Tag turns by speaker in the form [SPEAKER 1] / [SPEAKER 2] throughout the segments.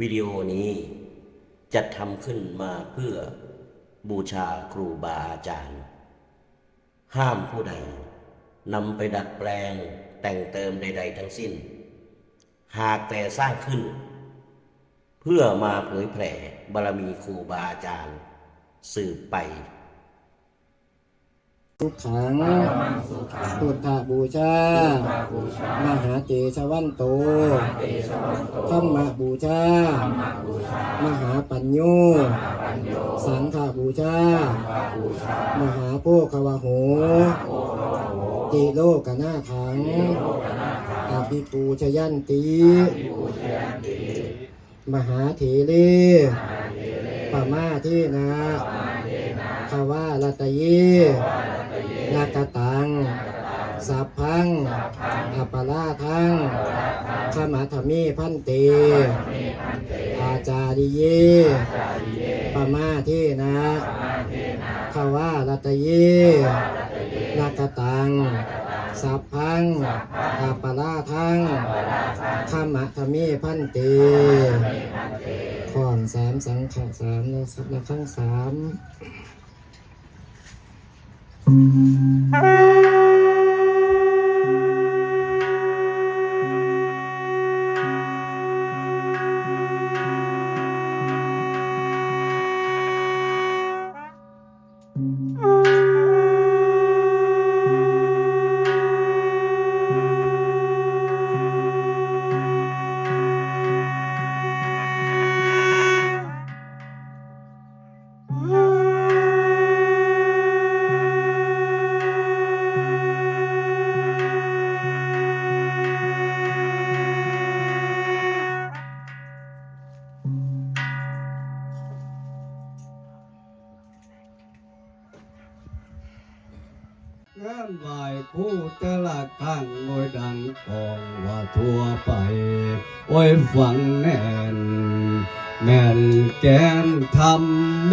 [SPEAKER 1] วิดีโอนี้จัดทำขึ้นมาเพื่อบูชาครูบาอาจารย์ ห้ามผู้ใดนำไปดัดแปลงแต่งเติมใด ๆ ทั้งสิ้น หากแต่สร้างขึ้น เพื่อมาเผยแผ่บารมีครูบาอาจารย์ สืบไป
[SPEAKER 2] ทุกขังพุทธบูชามหาเตชะวันโตธรรมบูชามหาปัญโยสังฆบูชามหาโภควโหติโลกนาขังอภิปูชยันติมหาเถเรปมาเทนะขาวาลตเยนาคตังสัพพัง อัปปลาทังขมาธมิพันเต อาจาริเยปมาเทนะขาวาลตเยนาคตังสัพพังอัปปลาทังขมาธมิพันเตข้องสามสังขะสามนะสัพนะข้างสาม
[SPEAKER 3] ง โอ้ยฝังแน่นแม่นแกนทำม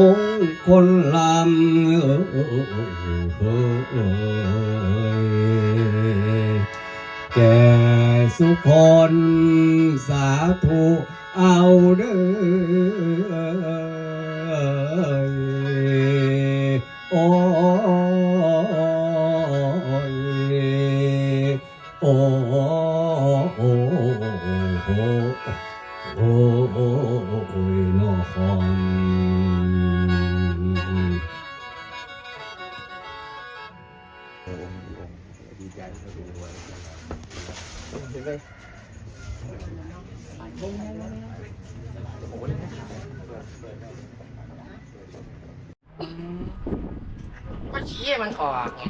[SPEAKER 3] ก็
[SPEAKER 2] ชี้ให้มันออกไง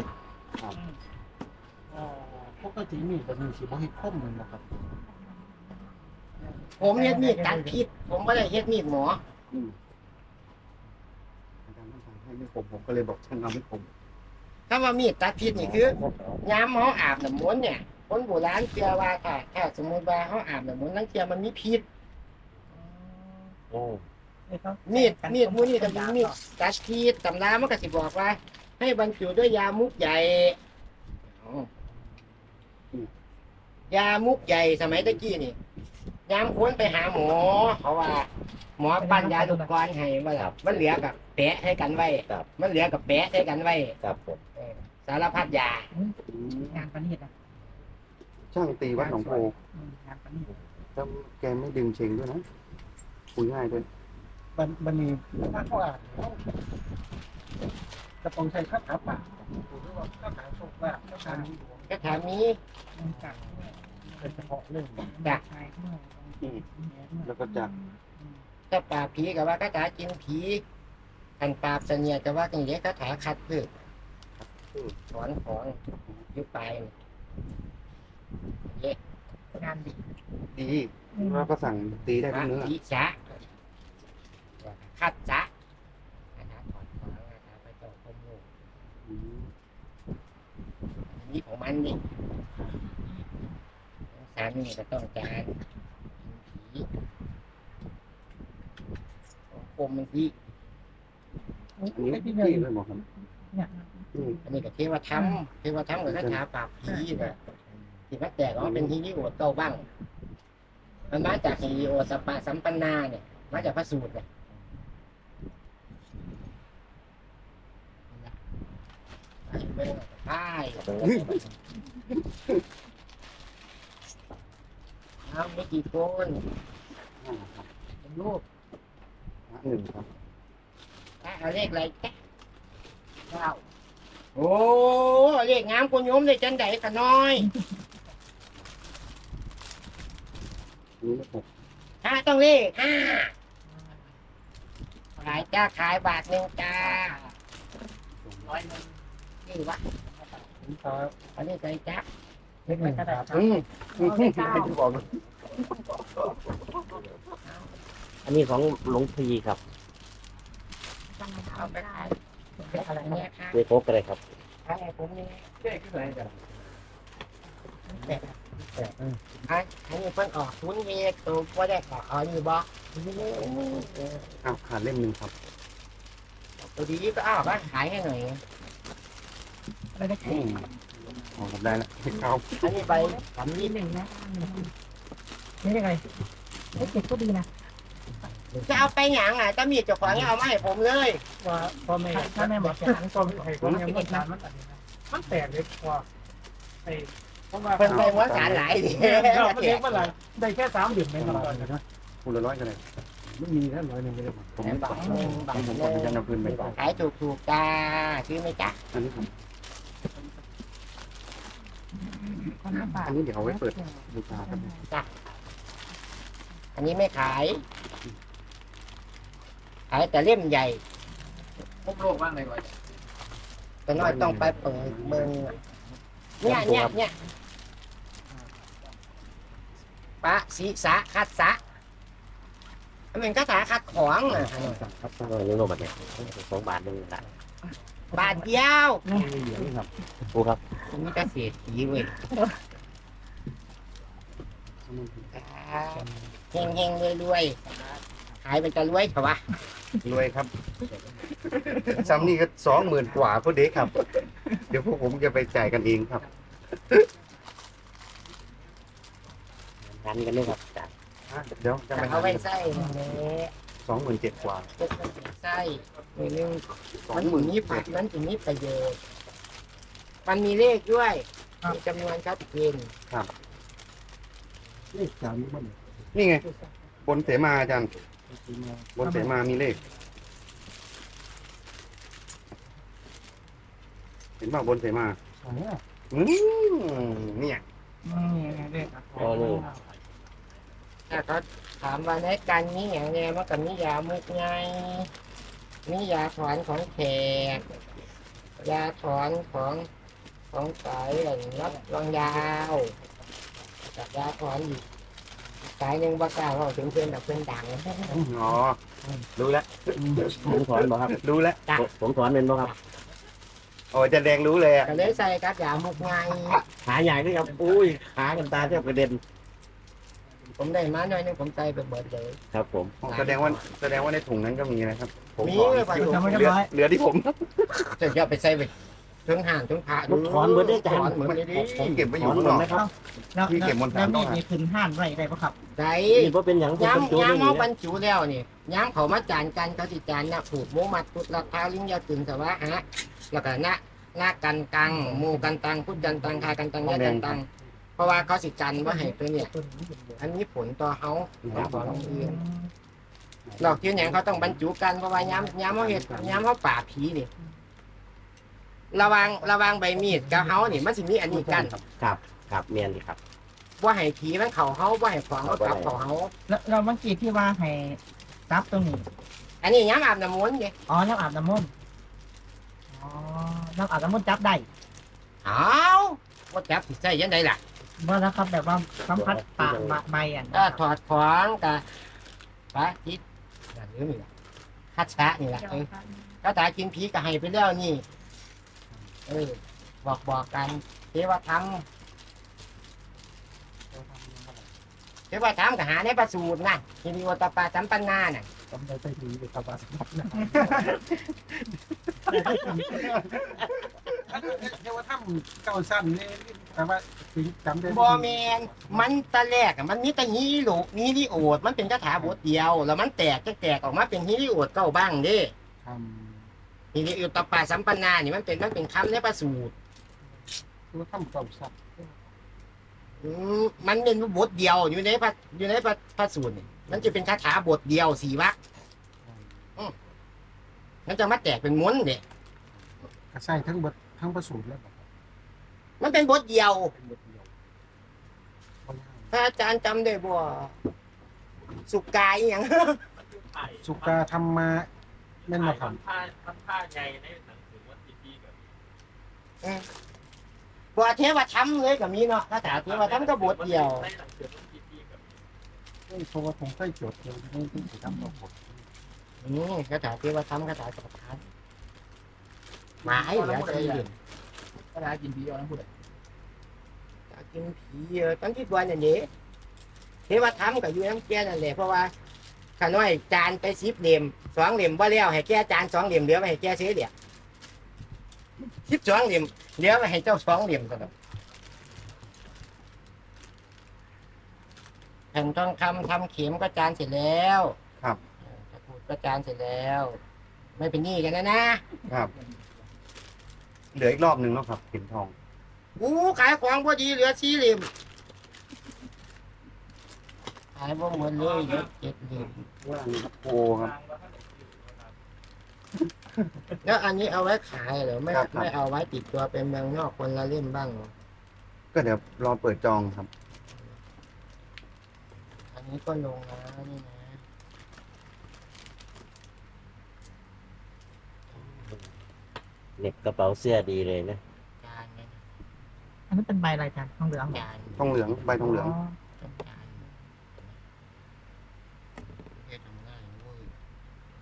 [SPEAKER 4] ปกติมีดแบบนี้สิบ่เฮ็ดคมแมันบ่ครับ
[SPEAKER 2] ผมเฮ็ดมีดตัดพิษผมไม่ได้เฮ็ดมีดหมอ
[SPEAKER 4] อาจารย์ต้องให้ไม่ผมผมก็เลยบอกช่างเอาไม่ผม
[SPEAKER 2] ถ้าว่ามีดตัดพิษนี่คือยามเขาอาบน้ำมนต์เนี่ยคนโบราณเชื่อว่าถ้าถ้าสมมติว่าเขาอาบน้ำมนต์นั่งเชื่อมันมีพิษ
[SPEAKER 4] โอ้
[SPEAKER 2] มีดมีดมูนี่ก็มีมีดตัดพิษตำรามันก็สิบอกว่า ให้บรรจุด้วยยามุกใหญ่อ๋อยามุกใหญ่สมัยตะกี้นี่ยามควรไปหาหมอเพราะว่า หมอปั้นยาลูกกรอนให้มาแล้วมันเหลือกับแปะให้กันไว้
[SPEAKER 4] ครับ
[SPEAKER 2] มันเหลือกับแปะให้กันไว้
[SPEAKER 4] ครับผม
[SPEAKER 2] เออสารพัดยา
[SPEAKER 5] งานประณีตอะ
[SPEAKER 4] ช่างตีวัดหนองโพ
[SPEAKER 5] อืมงานประณีต
[SPEAKER 4] ถ้าแกไม่ดึงเชงด้วยนะคุยง่ายด้วย
[SPEAKER 5] บันบันนี้ถ้าเขาอ่าน จะต้องใช้คาถาป่าหรือว่าคาถาโชคลาภคาถามีดวง
[SPEAKER 2] ก็ถามนี้
[SPEAKER 5] ต่างๆโดยเฉพาะเรื่อง
[SPEAKER 2] จ้ะ
[SPEAKER 5] ชายเมื่อ
[SPEAKER 4] แล้วก็จะ
[SPEAKER 2] ถ้าปราบผีกับว่าคาถากินผีขันปราบเสนียดกับว่ากันเรียกคาถาคัดพืชถอนของอยุบไปเย็ก
[SPEAKER 5] งานดี
[SPEAKER 4] ดีแล้วก็สั่งตีได้
[SPEAKER 2] พ
[SPEAKER 4] ทุ
[SPEAKER 2] ระ
[SPEAKER 4] กเนื้อ
[SPEAKER 2] พิชะคัดจะคาถาถอนของคาถาพระเจ้าพรหมโลก
[SPEAKER 4] อืม
[SPEAKER 2] นี่ของมันนี่สามีก็ต้องการผีของคมมันที่
[SPEAKER 4] อันนี้
[SPEAKER 5] ไม่
[SPEAKER 4] พี่
[SPEAKER 5] พี่เลย
[SPEAKER 4] เลยบอกครับ
[SPEAKER 5] เนี่ย
[SPEAKER 4] อืม
[SPEAKER 2] อันนี้ก็เทวธรรมเทวธรรมกับคาถาปราบผีเนี่ยที่พระแตกออกมาเป็นที่นิโอดเก้าบ้าง มันมาจากฮีโอสปาสัมปันนาเนี่ย มาจากพระสูตรเนี่ยไปเบิ่ง ไปเอาไม่กี่คนเป็นรูป
[SPEAKER 4] หนึ่งครับ
[SPEAKER 2] อะเอาเลขอะไรแกะเก้าโอ้เลขงามกว่าโยมเลยจันไดขะน้อย
[SPEAKER 4] นี่เลขหก
[SPEAKER 2] ห้าต้องเลขห้าขายจ้าขายบาทหนึ่งจ้าร้อยหนึ่งนี่วะ
[SPEAKER 5] ครับ
[SPEAKER 2] อาเลขอะไรจ้า
[SPEAKER 5] เล็กหนึ่งครับ
[SPEAKER 4] อืมไม่ได้บอกเลย
[SPEAKER 1] อันนี้ของหลวงพี่ครับ
[SPEAKER 2] เอาไปขายอะไรเนี่ยค่ะ
[SPEAKER 1] เวโคกอะไรครับ
[SPEAKER 2] ขายผมนี่
[SPEAKER 5] เล็กขึ้นไหนจ้ะ
[SPEAKER 2] แต่อันอันนี้เพิ่นออกทุนเวกตัวก็ได้ขอเอานี่บ่
[SPEAKER 4] อ้าวขาดเล่มหนึ่งครับ
[SPEAKER 2] ตัวดีก็เอาวบ้านขายให้หน่อย
[SPEAKER 4] อืมอ๋อได้แล้วเข้า
[SPEAKER 2] อันนี้ใบสำลีหนึ่งนะ
[SPEAKER 6] นี่ยังไงเล็กเจ็ดก็ดีนะ
[SPEAKER 2] จะเอาไปหยังอะจะมีเจ้าของเอามาให้ผมเลย
[SPEAKER 5] ว่าพ่อแม่
[SPEAKER 6] ถ้าแม่บอกจะ
[SPEAKER 5] ฉันก็ให้ผมยังมันมันมันแตกเลยกว่าไอ้เพราะว่า
[SPEAKER 2] เพิ่นไปหัวสารหลายดิ
[SPEAKER 5] เราเล็กเมื่อไหร่ได้แค่สามเดือนเองครับตอนนี้
[SPEAKER 4] คุณละร้อยกันเลย
[SPEAKER 5] ไม่มีแค่ร้อยหนึ่งไม่ได้
[SPEAKER 4] ผมไม่บอกผมบอกจะนำคืนไปก่อน
[SPEAKER 2] ขายถูกถูกๆจ้าซื้อไหมจ๊ะ
[SPEAKER 4] อันนี้ครับ
[SPEAKER 6] คนละบาท
[SPEAKER 4] อันนี้เดี๋ยวเอาไว้เปิดบูชาครับ
[SPEAKER 2] อันนี้ไม่ขาย ขายแต่เล่มใหญ่
[SPEAKER 5] พบโลกว่างในก่อน
[SPEAKER 2] แต่น้อยต้องไปเปิดเมืองอะเนี่ยเนี่ยเนี่ยปะศีสะคัดสะอันเป็นคาถาคัดของอะ
[SPEAKER 1] ครับต้องเลี้ยงโลบัตเนี่ยสองบาทหนึ่งละ
[SPEAKER 2] บาทเดียว
[SPEAKER 1] ครูครับ
[SPEAKER 2] มีแต่เศษผีเว้ยเฮงเฮงรวยรวยๆขายเป็นจะรวยเถอะวะ
[SPEAKER 4] รวยครับซ้ำนี่ก็สองหมื่นกว่าพอดีครับ เดี๋ยวพวกผมจะไปจ่ายกันเองครับ
[SPEAKER 1] งานกันเลยครับจ้ะ
[SPEAKER 4] เดี๋ยวจะ
[SPEAKER 2] จะ
[SPEAKER 4] ไป
[SPEAKER 2] เอาไว้ใส่เลย
[SPEAKER 4] สองหมื่นเจ็ดกว่า
[SPEAKER 2] จะใส่มือนึง
[SPEAKER 4] สอง
[SPEAKER 2] มัน
[SPEAKER 4] หมื่น
[SPEAKER 2] มีผักนั้นถึงมีประโยชน์ มันมีเลขด้วยมีจำนวนชัดเจน
[SPEAKER 5] เลขสามมัน
[SPEAKER 4] นี่ไง บนเสมาอาจารย์บนเสมามีเลข เห็นป่าบนเสมา
[SPEAKER 5] สองอะ
[SPEAKER 4] อืมเนี่ย
[SPEAKER 5] นี่เลข
[SPEAKER 1] อ๋อนี่
[SPEAKER 2] ถ้าเขาถามว่าในการนี้อย่างไงมันก็มียามุกไงมียาถอนของแขกยาถอนของ ของสายอะไรรับรองยาวกับยาถอนอีกสายหนึ่งบ้ากล้าเราถึงเพื่อนแบบเพื่อนดัง
[SPEAKER 4] อ๋อ รู้แล้ว
[SPEAKER 1] ผมถอนบ่ครับ
[SPEAKER 4] รู้แล้ว
[SPEAKER 1] ผมผมถอนเป็นบ่ครับ
[SPEAKER 4] โอ้จะแดงรู้เลยอะ
[SPEAKER 2] ก็เลยใส่กับยามุกไง
[SPEAKER 1] ขาใหญ่ด้วยครับ อุ้ย ขากันตาแทบกระเด็น
[SPEAKER 2] ผมได้มาหน่อยหนึงผมใส่ไปเบิดเลย
[SPEAKER 1] ครับผม
[SPEAKER 4] อ๋อแสดงว่าแสดงว่าในถุงนั้นก็มีนะครับ ผม
[SPEAKER 2] มี
[SPEAKER 4] ขอ
[SPEAKER 2] เลยไป
[SPEAKER 5] ทำให้
[SPEAKER 4] เหลื
[SPEAKER 5] เรีย
[SPEAKER 4] อบ
[SPEAKER 5] ร้อย
[SPEAKER 4] เหลือที่ผม
[SPEAKER 2] จะจะไปใส่ไป ถึงห่างถึงพระ
[SPEAKER 1] มันถอนเบิดได้จ้ะ
[SPEAKER 2] ถอนเหมือนได้ดิ
[SPEAKER 4] ผมเก็บไว้อ
[SPEAKER 1] ถ
[SPEAKER 4] ยู่
[SPEAKER 1] อน
[SPEAKER 4] ข้าง
[SPEAKER 1] หม
[SPEAKER 4] น
[SPEAKER 1] ด
[SPEAKER 4] อก
[SPEAKER 1] ไหมครับ
[SPEAKER 6] แล้ว
[SPEAKER 4] พี่เก็บมนต์
[SPEAKER 6] แล้ว
[SPEAKER 4] สาม
[SPEAKER 6] มี
[SPEAKER 4] ต้องหา
[SPEAKER 6] มีขึ้นห้านไรได้ปะครับ
[SPEAKER 2] ได้
[SPEAKER 1] นี่เพราะเป็นอย่างผมบรรจุ
[SPEAKER 2] ย้ำ
[SPEAKER 1] ได้
[SPEAKER 2] ย้ำ
[SPEAKER 1] ดี
[SPEAKER 2] เอาบร
[SPEAKER 1] นะ
[SPEAKER 2] รจุแล้วนี่ย้ำเขามาจานกันเขาสิจานนะผูกโมมัดพุทธราคาลิงยาตึงสวะฮะแล้วก็นะนากันตังหมูกันตังพุทธกันตังคากันตังยากันตังเพราะว่าเขาสิจันว่าให้ตัวเนี่ย อันนี้ผลต่อเขาต้องบอกน้องเองดอกเทียนอย่างเขาต้องบรรจุกันเพราะว่าย้ำย้ำเขาเห็ดย้ำเขาป่าบผีนี่ ระวังระวังใบมีดกับเขานี่มันสิมีอันนี้กัน
[SPEAKER 1] ครับครับเมียนดีครับ
[SPEAKER 2] ว่าให้ผีมันเขาเขาว่าให้ของเขากลับเขาเขา
[SPEAKER 6] แล้วเราเมื่อกี้ที่ว่าให้ซับตรงนี้
[SPEAKER 2] อันนี้ย้ำอาบน้ำมนต์ไง
[SPEAKER 6] อ๋อน้ำอาบน้ำมนต์อ๋อน้ำอาบน้ำมนต์จับได้
[SPEAKER 2] เอาว่าจับสิใส่ยังไงล่ะ
[SPEAKER 6] เมื่อแล้วครับแบบว่าสัมผัสปากบะใบอะ
[SPEAKER 2] ถ้าถอดของกับพระจิตอย่างนี้นี่แหละคัดชะนี่แหละเออก็ตากินผีก็ให้ไปแล้วนี่ เออบอกบอกกันเทวธรรมเทวธรรมก็หาในประสูตรนะทีนิโอตปาสัมปันนาน่ะ
[SPEAKER 5] จำได้ไปดีเลยครับว่าสมัครนะเรียกว่าถ้ำเก้าสั้นนี่
[SPEAKER 6] แต่ว่าสิจำได้
[SPEAKER 2] บอแมนมันตะแรกอะมันมีแต่ฮีโร่ฮีริโอดมันเป็นคาถาบทเดียว แล้วมันแตกจะแตกออกมาเป็นฮีริโอดเก้าบ้างเด้
[SPEAKER 6] ท
[SPEAKER 2] ฮี ริโอดตปาสัมปันนานี่มันเป็นมันเป็นคำในประสูตรำ
[SPEAKER 6] คือทำเก่าสัก
[SPEAKER 2] อืมมันเป็นบทเดียวอยู่ในพระอยู่ในพระพระสูตรนี่มันจะเป็นคาถาบทเดียวสี่วรรคอืมมันจะมาแตกเป็นม้วนเด้
[SPEAKER 6] กระใส่ทั้งเบดทั้งประสูตรแล้วบอก
[SPEAKER 2] มันเป็นบทเดียว
[SPEAKER 6] เป็นบทเดียวบ่ยาก
[SPEAKER 2] พระอาจารย์จำได้บ่สุกายอหย่าง
[SPEAKER 6] สุกาธรรมา แม่นมาท
[SPEAKER 7] ทำผ้าทำผ้าใหญ่ในหนังสือวัดจีดีกับ
[SPEAKER 2] บ่เทวธรรมเลยก็มีเนาะคาถาเทวธรรมก็บทเดียว
[SPEAKER 7] ในหนังสือวัดจีดีกับำ
[SPEAKER 6] เอ้ยเพราะว่าผมเคยจดเลยไม่ได้ทำเอาบท
[SPEAKER 2] นี่คาถาเทวธรรมคาถาสัพพานหมายเหลือใจเย็น
[SPEAKER 5] ก็ได้กินพีเอาทั้งพูดเลย
[SPEAKER 2] อยากกินผีเออตอนที่บวชนั่นเด้เทวธรรมก็อยู่น้ำแก่นั่นแหละเพราะว่า ข้าน้อยจานไปสิบเหลี่ยมสองเหลี่ยมบ่แล้วให้แก่จานสองเหลี่ยมเหลือไว้ให้แก่เสียเดียวสิบสองเหลี่ยมเหลือไว้ให้เจ้าสองเหลี่ยมก็ได้แผ่นทองคำทำเข็มก็จานเสร็จแล้ว
[SPEAKER 4] ครับ
[SPEAKER 2] เออตะกรุดก็จานเสร็จแล้ว ไม่เป็นหนี้กันนะนะ
[SPEAKER 4] ครับ เหลืออีกรอบหนึ่งแล้วครับเข็มทอง
[SPEAKER 2] อู้ขายของพอดีเหลือสี่เหลี่ยมขายบ่หมดเลยเหลือเจ็ดเหลี่ยม
[SPEAKER 4] โอ้ครับ
[SPEAKER 2] แล้วอันนี้เอาไว้ขายเหรอไม่
[SPEAKER 4] ครับครับ
[SPEAKER 2] ไม่เอาไว้ติดตัวเป็นเมืองนอกคนละเล่มบ้างเหรอ
[SPEAKER 4] ก็เดี๋ยวรอเปิดจองครับ
[SPEAKER 2] อันนี้ก็ลงนะนี่นะ
[SPEAKER 1] เหน็บกระเป๋าเสื้อดีเลยนะ
[SPEAKER 2] จานเนี่ยนะ
[SPEAKER 5] อันนั้นเป็นใบอะไรกันทองเหลืองเหรอ
[SPEAKER 2] จาน
[SPEAKER 4] ทองเหลืองใบทองเหลือง
[SPEAKER 2] เป็นจานเฮ็ดทำได้เว้ย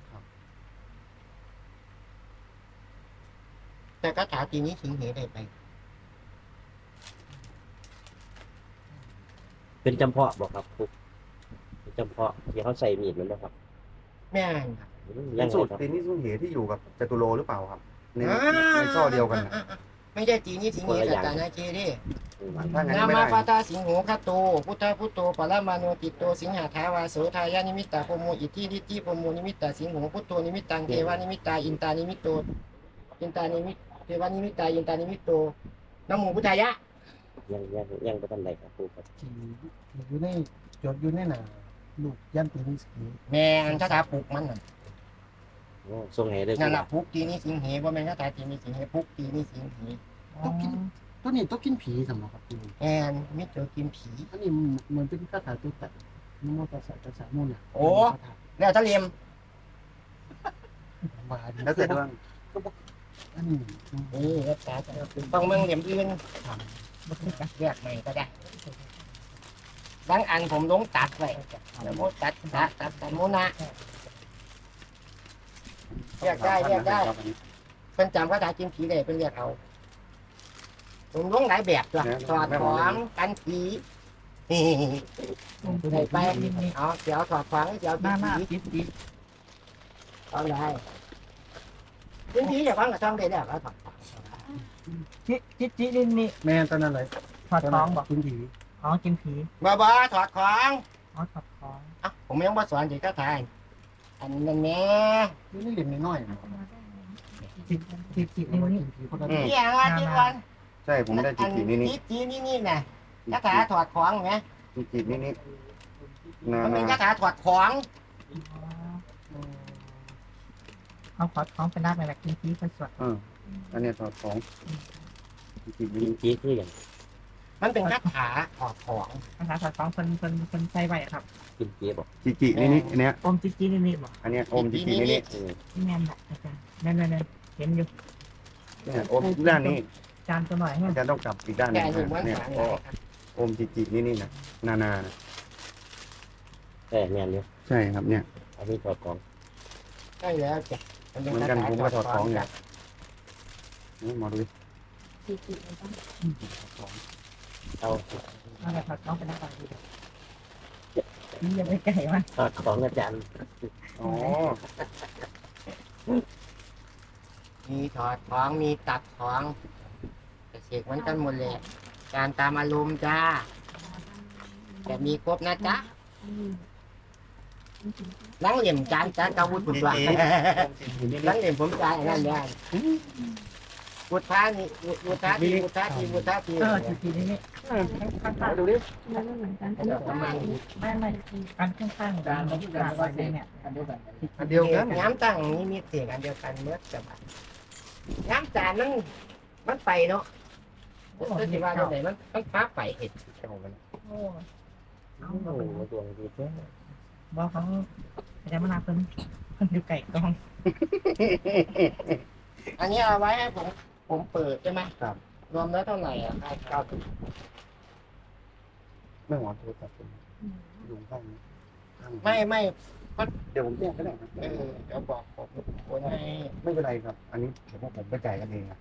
[SPEAKER 4] ครับ
[SPEAKER 2] แต่คาถาทีนี้สิงเหได้ไป
[SPEAKER 1] เป็นจำเพาะบอกครับครูเป็นจำเพาะที่เขาใส่มีดมันนะครับ
[SPEAKER 2] แม่นครับ
[SPEAKER 1] อืม
[SPEAKER 4] เป็
[SPEAKER 1] ยั
[SPEAKER 4] น
[SPEAKER 1] งไง
[SPEAKER 4] สูตร
[SPEAKER 1] ครับ
[SPEAKER 4] ตีนี่สุ่เหที่อยู่กับจตุโลหรือเปล่าครับใน
[SPEAKER 2] อ่า
[SPEAKER 4] ในช่อเดียวกันนะ
[SPEAKER 2] ไม่ใช่จีนี้สิงเหกับตานาเจเด้
[SPEAKER 1] อืม
[SPEAKER 4] ถ้างั้น
[SPEAKER 2] นา
[SPEAKER 4] ไม่
[SPEAKER 2] มา
[SPEAKER 4] ได้
[SPEAKER 2] ปาตาสิงโหคโตพุทธพุทโตปรมาโนติโตสิงหาทาวาโสทายานิมิตตาโพโมอิทธิฤทธิโพโมนิมิตตาสิงโหพุทโตนิมิตตังเทวานิมิตตาอินตานิมิตโตอินตานิมิต เทวานิมิตตาอินตานิมิตโตนะโมพุทธายะ
[SPEAKER 1] ยังยังยังไม่ทันไรครับครูครับ
[SPEAKER 6] ที่อยู่ในจดอยู่ในหนาลูกยันตีนิสกี
[SPEAKER 2] แม่นคาถาปลุกมันน่ะ
[SPEAKER 1] โอ้ทรงไหเลยค
[SPEAKER 2] นั่
[SPEAKER 1] รู
[SPEAKER 2] นน่ะปลุกตีนี้สิงเหบ่แม่นคาถาตีนี้สิงเหปลุกตีนี้สิงเห
[SPEAKER 6] ต้องกินตัวนี้ต้องกินผีสำหรับครับพี่
[SPEAKER 2] แม่นมิตรกินผี
[SPEAKER 6] อันนี้เหมือนเป็นคาถาตัวแต่นโมตัสสะตัสสะโมเนี่ย
[SPEAKER 2] โอ้แล้วทะเลม
[SPEAKER 6] มา
[SPEAKER 4] แล้วแต่ดวง
[SPEAKER 6] อั นนี้
[SPEAKER 2] นี่รักษาต้องเมืองเหลี่ยมอื่น
[SPEAKER 6] ถาม
[SPEAKER 2] เรียกใหม่ก็ได้บางอันผมลงตัดไว้นะโมตัดตัดตัดตัดโมนะเรียกได้เรียกได้เป็นจำคาถากินผีได้เป็นเรียกเอาผมลงหลายแบบจ้ะถอดของกันผีใส่ไปเอาเสียวถอดของเสียว
[SPEAKER 5] หน้าหน้า
[SPEAKER 2] ผี
[SPEAKER 5] จิตจิต
[SPEAKER 2] เอาได้กิ นผีอย่าฟังกับช่องได้แล้วเอาถอด
[SPEAKER 5] จิจิตจินี่นี่
[SPEAKER 6] แม่ตอนนั้นเลย
[SPEAKER 5] ถอดของบอก
[SPEAKER 6] กินผี
[SPEAKER 5] อ๋อกินผี
[SPEAKER 2] บ้าบ้าถอดของ
[SPEAKER 5] อ๋อถอดของ
[SPEAKER 2] อะผมยังบ่สอนเด็กก็ทายอันนั้นแน่
[SPEAKER 6] นี่นี่เหลี่ยมน้อย
[SPEAKER 5] จิจิจิตนี่นี่
[SPEAKER 6] กินผีคนละ
[SPEAKER 4] อืม
[SPEAKER 2] ที่อย่างว่าที่วัน
[SPEAKER 4] ใช่ผมได้จีจีนี่นี่
[SPEAKER 2] จีจีนี่นี่น่ะคาถาถอดของไหม
[SPEAKER 4] จีจีนี่นี่นา
[SPEAKER 2] มันเป็นคาถาถอดของ
[SPEAKER 5] เอาถอดของเป็นนักในแบบกินผีไปสวด
[SPEAKER 4] เอออันเนี้ยถอดของจีจี
[SPEAKER 1] จ
[SPEAKER 4] นี่
[SPEAKER 1] ริงๆคืออย่าง
[SPEAKER 2] มันเป็นคาถาถอดของ
[SPEAKER 5] ภาษาถอดของคนคนคนใส่ไว้ครับ
[SPEAKER 1] กินเจี๊ยบบอก
[SPEAKER 4] จีจีนี่นี่อันเนี้ย
[SPEAKER 5] อมจิตจิตนี่นี่บอก
[SPEAKER 4] อันเนี้ยอมจีจีนี่นี่
[SPEAKER 1] อืม
[SPEAKER 5] ที่แม่นบอกอาจารย์นั่นนั่นนั่นเห็นอยู่
[SPEAKER 4] เนี่ยอมด้านนี้
[SPEAKER 5] จานตัวหน่อยให้
[SPEAKER 4] อาจารย์ต้องกลับอีกด้านหนึ
[SPEAKER 2] แต่
[SPEAKER 4] ง
[SPEAKER 2] อยู่ม้วน
[SPEAKER 4] เนี่ย
[SPEAKER 2] ขาง
[SPEAKER 4] ก็อมจีจีนี่นี่นะนานานะ
[SPEAKER 1] เออแม่นอยู่
[SPEAKER 4] ใช่ครับเนี่ย
[SPEAKER 1] อันนี้ถอดของ
[SPEAKER 2] ใช่แล้วจ้ะมัน เห
[SPEAKER 4] มือนกันผมก็ถอด
[SPEAKER 2] ขอ
[SPEAKER 4] งง
[SPEAKER 2] จ้ะ
[SPEAKER 4] เนี่ยนี่มาดูดิ
[SPEAKER 5] จิตจิตมันต้อง
[SPEAKER 1] เอา
[SPEAKER 5] เอาแบบถอดของเป็นนักการนี่ยังไม่ไก่มาก
[SPEAKER 1] ถอดของอาจารย์
[SPEAKER 4] อ๋อ
[SPEAKER 2] มีถอดของมีตัดของแต่เสกเหมือนกันหมดเลยจานตามอารมณ์จ้าแต่มีครบนะจ๊ะล้างเหลี่ยมจานจานกาวุธผมว่าล้างเหลี่ยมผมจานนั่นได้บุตรท้านี่บุตรท้าทีบุตรท้าทีบุตรท้าที
[SPEAKER 5] เออทีทีนี้นี่ข้า
[SPEAKER 2] ดูดิ
[SPEAKER 6] แล้วไม่เหมือนกัน
[SPEAKER 2] ประมาณ
[SPEAKER 5] ไม่ไม่อันข้างๆกันกลางไว้เนี่ยอันเดียวกัน
[SPEAKER 4] อันเดียวกัน
[SPEAKER 2] ย้ำตั้งนี่มีเสียงอันเดียวกันเมื่อจะมาย้ำจานมันมันไปเนาะก็จะว่าตรงไหนมันมันพาไปเห็ด
[SPEAKER 5] โอ้
[SPEAKER 2] โอ้โหดวงดีแท้
[SPEAKER 5] บอกเขาอาจารย์มนาเพิ่นเพิ่นอยู่ไก่กอง
[SPEAKER 2] อันนี้เอาไว้ให้ผม ผมเปิดใช่ไหม
[SPEAKER 4] ครับ
[SPEAKER 2] รวมแล้วเท่าไหร่อะครับ
[SPEAKER 4] ไม่หวานโทรศัพท์ผมอยู่ข้างนี้ข้างนี้
[SPEAKER 2] ไม่ไม่
[SPEAKER 4] เดี๋ยวผมแจ้งก็ได้ครับ
[SPEAKER 2] เออเดี๋ยวบอกผมคนให้
[SPEAKER 4] ไม่เป็นไรครับ อันนี้เดี๋ยวพวกผมไปจ่ายกันเองนะ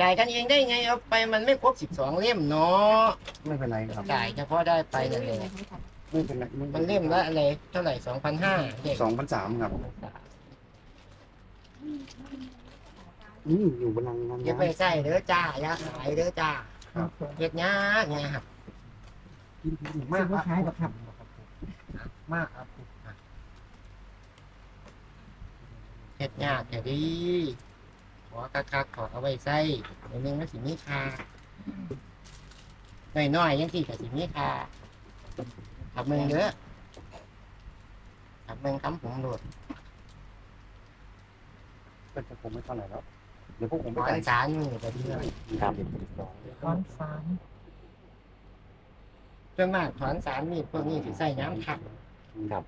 [SPEAKER 2] จ่ายกันเองได้ไงเอาไปมันไม่ครบสิบสองเล่มเนาะ
[SPEAKER 4] ไม่เป็นไรครับ
[SPEAKER 2] จ่ายเฉพาะได้ไปนั่นเอง
[SPEAKER 4] ไม่เป็นไร
[SPEAKER 2] มันเล่มละอะไรเท่าไหร่สองพันห้าเด็ก
[SPEAKER 4] สองพันสามครับอืมอยู่บนลังงาน
[SPEAKER 2] อย่าไปใส่เด้อจ้าอย่าขายเด้อจ้าเฮ็ดยากไงครับ
[SPEAKER 4] กินถูก
[SPEAKER 5] มามา
[SPEAKER 4] ก
[SPEAKER 5] กขายกับครับ
[SPEAKER 2] มากครับเฮ็ดยากแต่ดีขอคักๆขอเอาไว้ใส่ในนึงมันสิมีค่าน้อยๆยังสิก็สิมีค่า ขับมึงเด้อขับมึงคำผมโหลด
[SPEAKER 4] เป็นจะผมไม่เท่าไหร่แล้วเดี๋ยวพวกผมไป
[SPEAKER 2] อน
[SPEAKER 4] จ่าย
[SPEAKER 2] สารมือก็ดี
[SPEAKER 1] ครับ
[SPEAKER 5] ร้อนฟาน
[SPEAKER 2] ส่วนมากถอนสารมีดพวกนี้สิใส่น้ำขับ
[SPEAKER 1] ครับ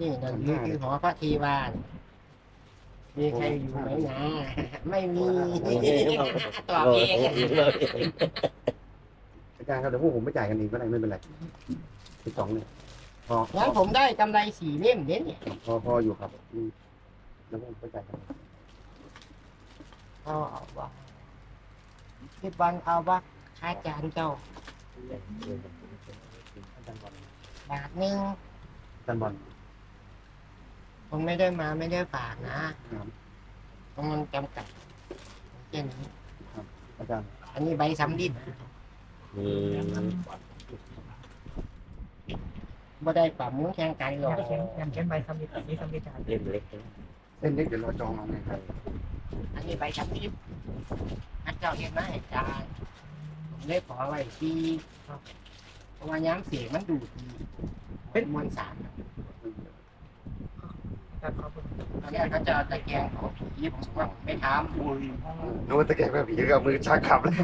[SPEAKER 2] นี่นั่นคือคือหอพระทีวานมีใครอยู่ไหมนะ ไม่มี ตอบเอง
[SPEAKER 4] อาจารย์ครับเดี๋ยวพวกผมไปจ่ายกันเองก็ได้ไม่เป็นไรสิบสองเนี่ยพอ
[SPEAKER 2] งั้นผมได้กำไรสี่เล่มเด่นเนี่ย
[SPEAKER 4] พอพออยู่ครับอืมแล้วพวกผมไปจ่ายกัน
[SPEAKER 2] เอาเอาวะสิบวันเอาวะค่าจานเจ้า
[SPEAKER 4] อาจารย์บอล
[SPEAKER 2] บาทหนึ่ง
[SPEAKER 4] อาจารย์บอล
[SPEAKER 2] ผมไม่ได้มาไม่ได้ฝากนะครับเพราะมันจำกัดเช่นนี้
[SPEAKER 4] อาจารย์
[SPEAKER 2] อันนี้ใบสำลิด
[SPEAKER 1] อื ม
[SPEAKER 2] บ่ได้ปรับมุ้งแข่งกันหรอก
[SPEAKER 5] ยังเขียนยังเขียนใบสมิธนี้สมิธจาน
[SPEAKER 1] เล่มเล็ก
[SPEAKER 4] เส้นเล็กเดี๋ยวเราจองเอาไงครับ
[SPEAKER 2] อันนี้ใบสำลิดพระเจ้าเห็นไหมอาจารย์ผมได้ขอไว้ที่เพราะว่าย้ำเสียงมันดูดดีเป็นมวลสาร
[SPEAKER 5] การขอบคุณ
[SPEAKER 2] ตอนแรกเขาจะเอาตะแกรงเผาผีผมบอกว่าผมไม่ทำ
[SPEAKER 4] นึกว่าตะแกรงแบบผีกับมือชักขับเลย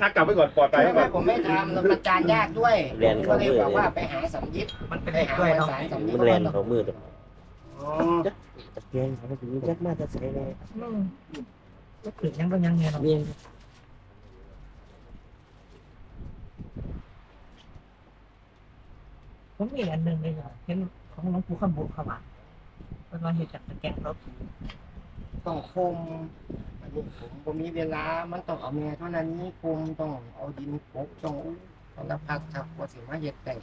[SPEAKER 4] ชักกลับไปก่อนปลอดภัย
[SPEAKER 2] ไม่
[SPEAKER 4] ไว้ก่
[SPEAKER 2] ไม่
[SPEAKER 4] อน
[SPEAKER 2] ผมไม่ทำแล้วมันจานยากด้วย
[SPEAKER 1] เรียน
[SPEAKER 2] ก็
[SPEAKER 1] เขา
[SPEAKER 2] เลย
[SPEAKER 1] มือ
[SPEAKER 2] บอกว่าไปหาสำยิด
[SPEAKER 5] มันเป็น
[SPEAKER 2] ไป
[SPEAKER 5] เด็ก
[SPEAKER 2] หา
[SPEAKER 5] ด้วย
[SPEAKER 2] มวล
[SPEAKER 5] เนาะ
[SPEAKER 2] สารสำยิด
[SPEAKER 1] มันเรียนเขามือตรง
[SPEAKER 4] อ๋อ
[SPEAKER 1] ตะเกียงเขาถึงยักมากจะใส่เลย
[SPEAKER 5] อืมก็ถึงยังต้องยังเงี้ยเนาะ
[SPEAKER 1] เรียน
[SPEAKER 5] ผมมีอันหนึ่งเลยเห็นของหลวงปู่ขบุขวาน เป็นวันเหตุจากตะแกรงเขาผี
[SPEAKER 2] ต้องคมอันนี้ผมผมมีเวลา มันต้องเอาเมียเท่านั้นนี้คมต้องเอาดินปกต้องต้องรับพักครับว่าสิมาเฮ็ดได้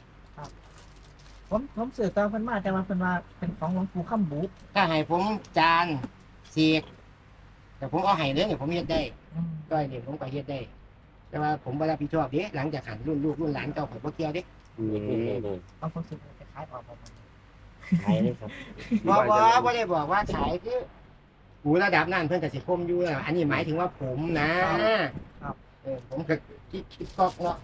[SPEAKER 5] ผมผมสื่อตามเพิ่นมาแต่ว่าเพิ่นว่าเป็นของหลวงปู่ขบุ
[SPEAKER 2] ถ้าให้ผมจานเสียกแต่ผมเอาให้เลยเนี่ยผมเฮ็ดได้
[SPEAKER 5] อืม
[SPEAKER 2] ก้อยเนี่ยผมก็เฮ็ดได้ แต่ว่าผมบ่รับผิดชอบเด้หลังจากหันรุ่นลูกรุ่นหลานเจ้าผมบ่เกี่ยวเด้
[SPEAKER 4] อืม
[SPEAKER 5] บางคนสื่อจะคล้ายออกมา
[SPEAKER 1] ขายเลยครับ
[SPEAKER 2] บ่บ่บ่ได้บอกว่าขายคือหูระดับนั้นเพิ่นก็สิคมอยู่แล้วอันนี้หมายถึงว่าผมนะเออผมก็คิดคิดกอกเนาะ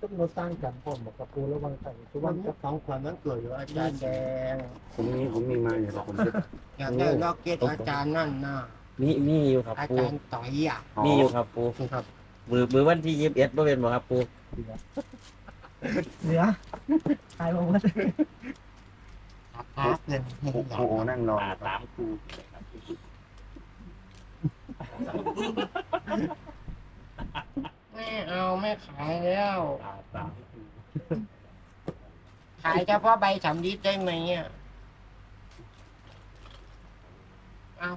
[SPEAKER 8] ทุกโมสร้างกันผมบอกกับปูระวังใส่ทุก
[SPEAKER 2] วั
[SPEAKER 8] วันน
[SPEAKER 2] นี้ของขวัญวันเกิดอยู่อาจารย์แดง
[SPEAKER 4] ผมมีผมมีมาอยู่แล้วผมจะ
[SPEAKER 2] อยากได้ล็อกเก็ตอาจารย์นั่นน่ะ
[SPEAKER 1] มีมีอยู่ครับ
[SPEAKER 2] อา
[SPEAKER 1] ปู
[SPEAKER 2] จารย์ต่อยอะ
[SPEAKER 1] มีอยู่ครับปู
[SPEAKER 2] ครับ
[SPEAKER 1] มือมือวันที่ยี่สิบเอ็ดบ่เป็นบ่ครับปู
[SPEAKER 5] เหลือคล้ายบอกว่า
[SPEAKER 2] ครับเพื่อน
[SPEAKER 4] โอ้โหโอ้โหนั่งรอ
[SPEAKER 1] ป่าสามคู
[SPEAKER 2] ไม่เอาไม่ขายแล้ว
[SPEAKER 1] ป่าสาม
[SPEAKER 2] ขายเฉพาะใบสำลิดได้ไหมอะเอา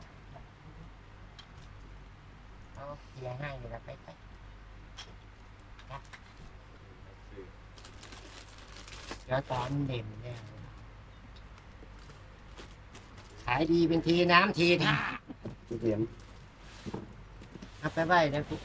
[SPEAKER 2] เอาเคลียร์ให้เลยละไปไปนะเดี๋ยวตอนเด่นเนี่ย ขายดีเป็นทีน้ำทีท่าจุด
[SPEAKER 4] เหรียญ
[SPEAKER 2] เอาไปไว้นะคุก